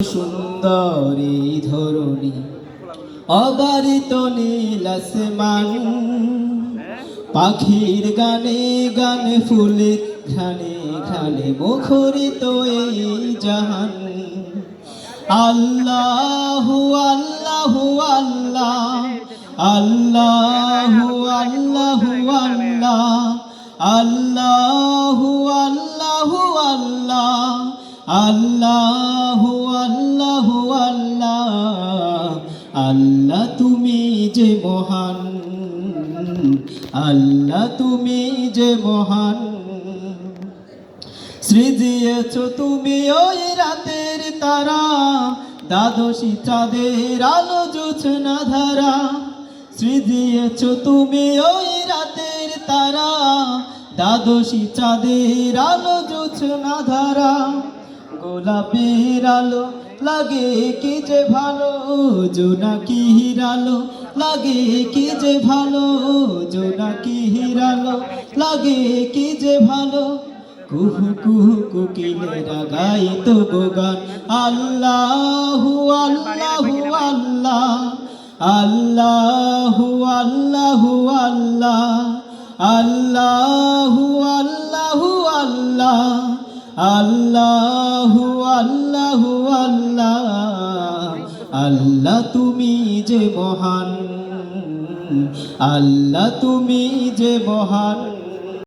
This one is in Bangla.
সুন্দরী ধরণী, অবারিত নীল পাখির গানে গানে, ফুলের ঘ্রাণে ঘ্রাণে মুখরিত এই জাহান। আল্লাহু, আল্লাহ, আল্লাহু আল্লাহু, আল্লাহ, আল্লাহু আল্লাহু, আল্লাহ। আল্লাহু আল্লাহু আল্লাহ আল্লাহ তুমি যে মহান, আল্লাহ তুমি যে মহান। সৃজিয়েছ তুমি ওই রাতের তারা, দ্বাদশী চাঁদের আলো জোছনা ধারা। সৃজিয়েছ তুমি ওই রাতের তারা, দ্বাদশী চাঁদের আলো জোছনা ধারা। গোলাপের আলো লাগে কি যে ভালো জোনাকি হিরালো লাগে কি যে ভালো জোনাকি হিরালো লাগে কি যে ভালো। কুহু কুহু কুকিলেরা গাইত গান। আল্লাহু আল্লাহু আল্লাহ, আল্লাহু আল্লাহু আল্লাহ, আল্লাহু আল্লাহু আল্লাহ। আল্লাহু আল্লাহু আল্লাহ। আল্লাহ তুমি যে মহান। আল্লাহ তুমি যে মহান।